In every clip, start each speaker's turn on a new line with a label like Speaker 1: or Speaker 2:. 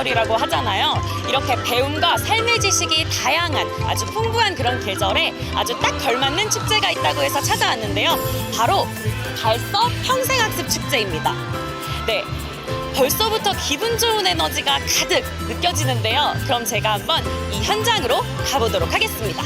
Speaker 1: 계절이라고 하잖아요. 이렇게 배움과 삶의 지식이 다양한 아주 풍부한 그런 계절에 아주 딱 걸맞는 축제가 있다고 해서 찾아왔는데요. 바로 달서 평생학습 축제입니다. 네. 벌써부터 기분 좋은 에너지가 가득 느껴지는데요. 그럼 제가 한번 이 현장으로 가보도록 하겠습니다.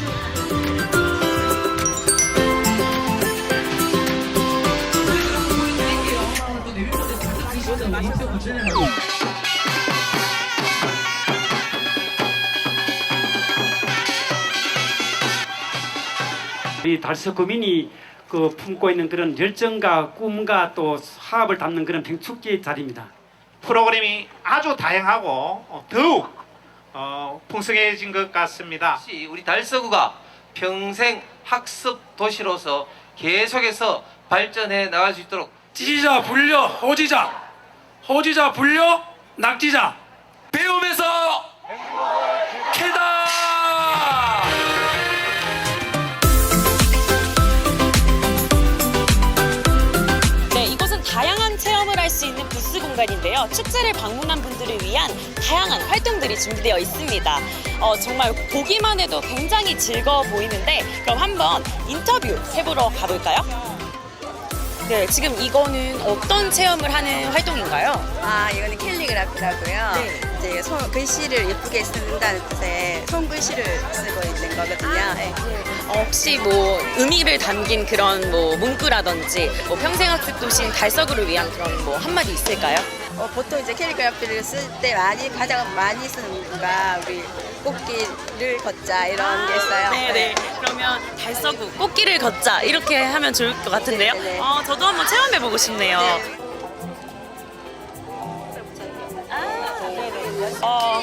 Speaker 2: 이 달서구민이 그 품고 있는 그런 열정과 꿈과 또 화합을 담는 그런 평축제의 자리입니다.
Speaker 3: 프로그램이 아주 다양하고 어, 더욱 어, 풍성해진 것 같습니다.
Speaker 4: 우리 달서구가 평생 학습 도시로서 계속해서 발전해 나갈 수 있도록
Speaker 5: 찌지자 불려 호지자 호지자 불려 낙지자
Speaker 1: 공간인데요. 축제를 방문한 분들을 위한 다양한 활동들이 준비되어 있습니다. 어, 정말 보기만 해도 굉장히 즐거워 보이는데 그럼 한번 인터뷰 해보러 가볼까요? 네, 지금 이거는 어떤 체험을 하는 활동인가요?
Speaker 6: 아, 이거는 캘리그라피라고요.
Speaker 1: 네.
Speaker 6: 이제 손, 글씨를 예쁘게 쓴다는 뜻의 손글씨를 쓰고 있는 거거든요. 네.
Speaker 1: 어, 혹시 뭐 의미를 담긴 그런 뭐 문구라든지 뭐 평생학습 도시인 달서구를 위한 그런 뭐 한마디 있을까요?
Speaker 6: 어, 보통 이제 캘리그라피를 쓸 때 많이 가장 많이 쓰는 문구가 우리 꽃길을 걷자 이런 게 있어요.
Speaker 1: 네네. 그러면 달서구 꽃길을 걷자 이렇게 하면 좋을 것 같은데요.
Speaker 6: 네네.
Speaker 1: 어, 저도 한번 체험해보고 싶네요.
Speaker 6: 네.
Speaker 1: 어,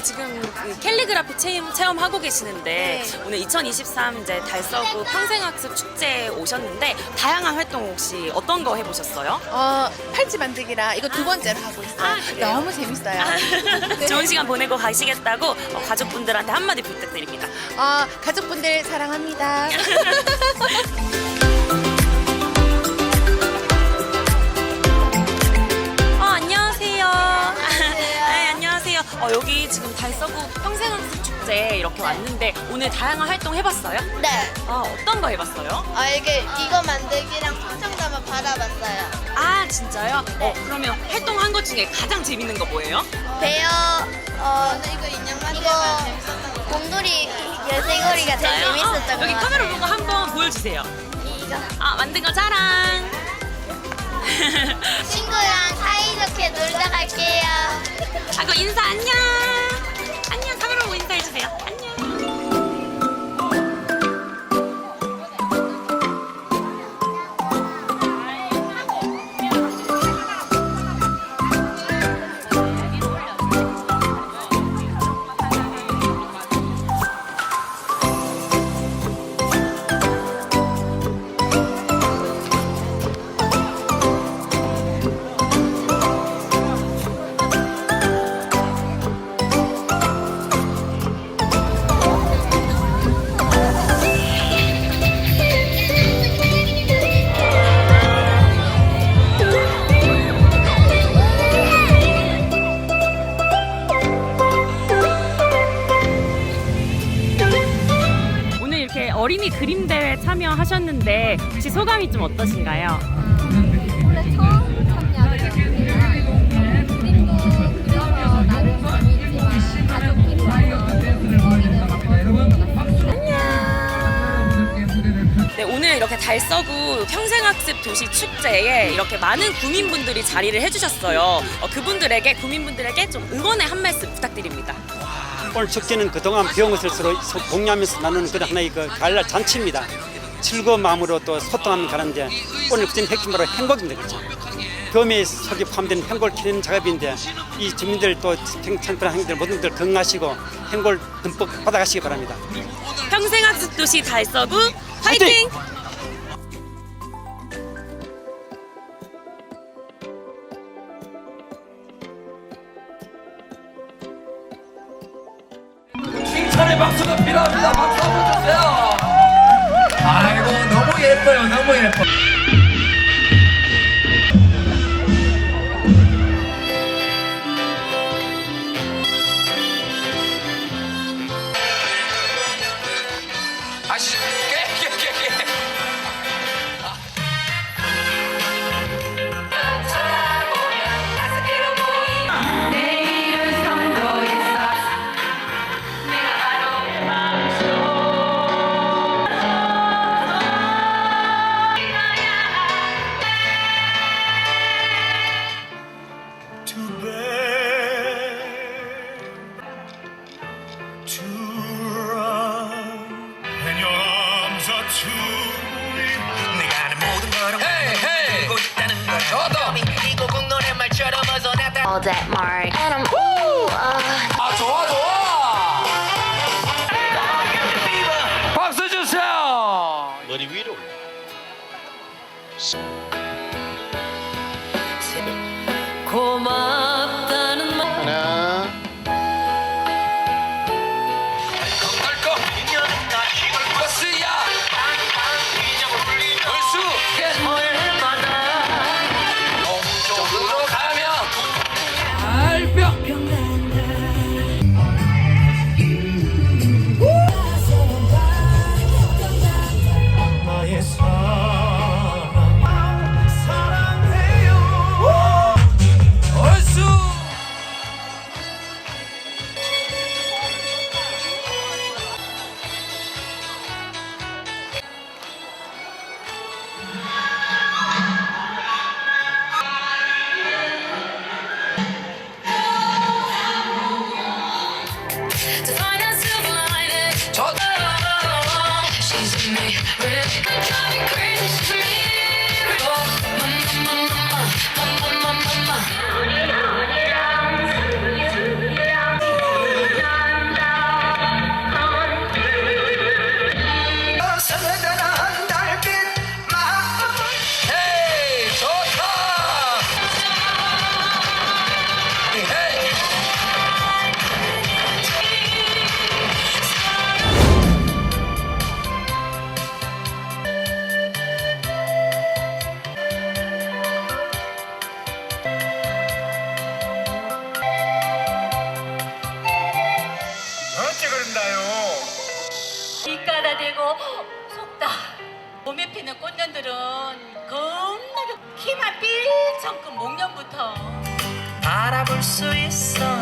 Speaker 1: 네, 지금 그 캘리그라피 체험, 체험하고 계시는데 오늘 2023 이제 달서구 평생학습 축제에 오셨는데 다양한 활동 혹시 어떤 거 해보셨어요?
Speaker 7: 어, 팔찌 만들기라 이거 두 번째로 하고 있어요.
Speaker 1: 아, 그래요?
Speaker 7: 너무 재밌어요.
Speaker 1: 좋은 시간 보내고 가시겠다고 어, 가족분들한테 한마디 부탁드립니다.
Speaker 7: 어, 가족분들 사랑합니다.
Speaker 1: 어, 여기 지금 달서구 평생학습 축제 이렇게 왔는데 오늘 다양한 활동 해봤어요?
Speaker 8: 네.
Speaker 1: 어, 어떤 거 해봤어요?
Speaker 8: 아 이게 이거 만들기랑 포장담을 받아봤어요.
Speaker 1: 아, 진짜요? 어, 그러면 활동한 것 중에 가장 재밌는 거 뭐예요?
Speaker 8: 베어 어 이거 인형 이거 곰돌이 열쇠고리가 제일
Speaker 1: 진짜요?
Speaker 8: 재밌었던
Speaker 1: 어,
Speaker 8: 것
Speaker 1: 여기
Speaker 8: 같아요.
Speaker 1: 카메라 보고 한번 보여주세요.
Speaker 8: 이거
Speaker 1: 아, 만든 거 자랑.
Speaker 8: 친구랑 좋게 놀다 갈게요.
Speaker 1: 하고 인사 안녕. 안녕, 어린이 그림 대회 참여하셨는데 혹시 소감이 좀 어떠신가요?
Speaker 8: 원래 처음 참여하게 됐습니다. 그림도 그려서 나름 재밌지만 가족끼리 와서 같습니다.
Speaker 1: 네, 오늘 이렇게 달서구 평생학습 도시 축제에 이렇게 많은 구민분들이 자리를 해주셨어요. 어, 그분들에게 구민분들에게 좀 응원의 한 말씀 부탁드립니다.
Speaker 2: 오늘 축제는 그동안 것을 서로 소- 공유하면서 나누는 그런 하나의 그 가을날 잔치입니다. 즐거운 마음으로 또 소통하면 가는데 오늘 그전 핵심 바로 행복입니다. 그렇죠? 배움의 속에 포함된 행복을 키우는 작업인데 이 주민들 또 평창변 행들 모든 분들 건강하시고 행복을 듬뿍 받아가시기 바랍니다.
Speaker 1: 평생학습 도시 달서구 화이팅!
Speaker 5: 칭찬의
Speaker 9: 哎呀，那么一跑。
Speaker 8: all that mark and I'm ooh, uh,
Speaker 5: 아 좋아 좋아 박수 주세요
Speaker 9: 머리 위로
Speaker 5: 고마워 ressurreição.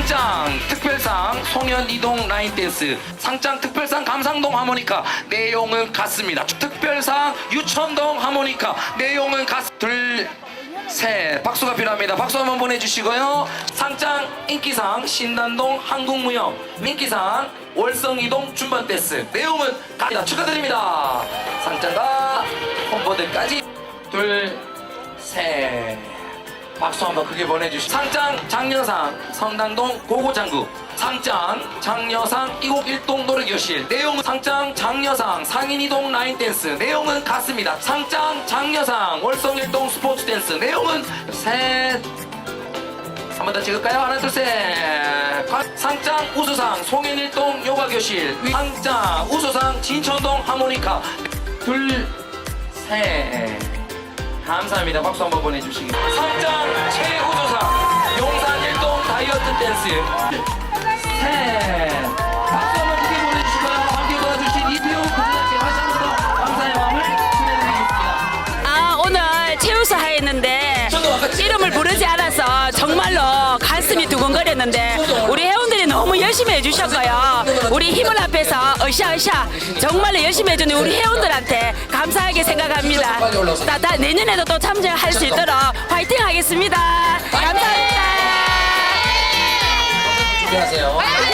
Speaker 5: 상장 특별상 송년 이동 라인 댄스 상장 특별상 감상동 하모니카 내용은 같습니다. 특별상 유천동 하모니카 내용은 같... 둘셋 박수가 필요합니다. 박수 한번 보내주시고요. 상장 인기상 신단동 한국무역 인기상 월성이동 줌반 댄스 내용은 같다. 축하드립니다. 상장과 홍보들까지. 둘셋 박수 한번 크게 보내주시고 상장 장려상 성당동 고고장구. 상장 장려상 이곡 일동 노래교실. 내용은 상장 장려상 상인이동 라인댄스. 내용은 같습니다. 상장 장려상 월성 일동 스포츠 댄스. 내용은 셋. 한번 더 찍을까요? 하나 둘셋. 상장 우수상 송현일동 요가교실. 상장 우수상 진천동 하모니카. 둘셋 감사합니다. 박수 한번 보내주시기. 상장 최우조상 용산 일동 다이어트 댄스. 셋. 박수 한번 크게 보내주시고요. 함께 도와주신 이태우 부장님 다시 한번 더 감사의 마음을 전해드리겠습니다.
Speaker 1: 아 오늘 최우수 하였는데 이름을 부르지 않아서 정말로 가슴이 두근거렸는데 우리 회원들이 너무 열심히 해주셨고요. 우리 힘을 앞에서 으쌰으쌰. 정말로 열심히 해주는 우리 회원들한테 감사하게 생각합니다. 다, 다 내년에도 또 참여할 수 있도록 화이팅 하겠습니다. 감사합니다.
Speaker 5: 준비하세요.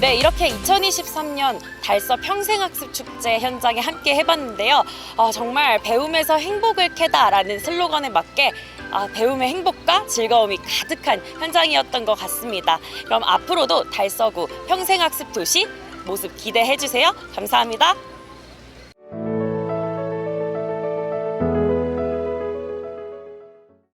Speaker 1: 네, 이렇게 2023년 달서 평생학습 축제 현장에 함께 해봤는데요. 아, 정말 배움에서 행복을 캐다라는 슬로건에 맞게 아, 배움의 행복과 즐거움이 가득한 현장이었던 것 같습니다. 그럼 앞으로도 달서구 평생학습 도시 모습 기대해 주세요. 감사합니다.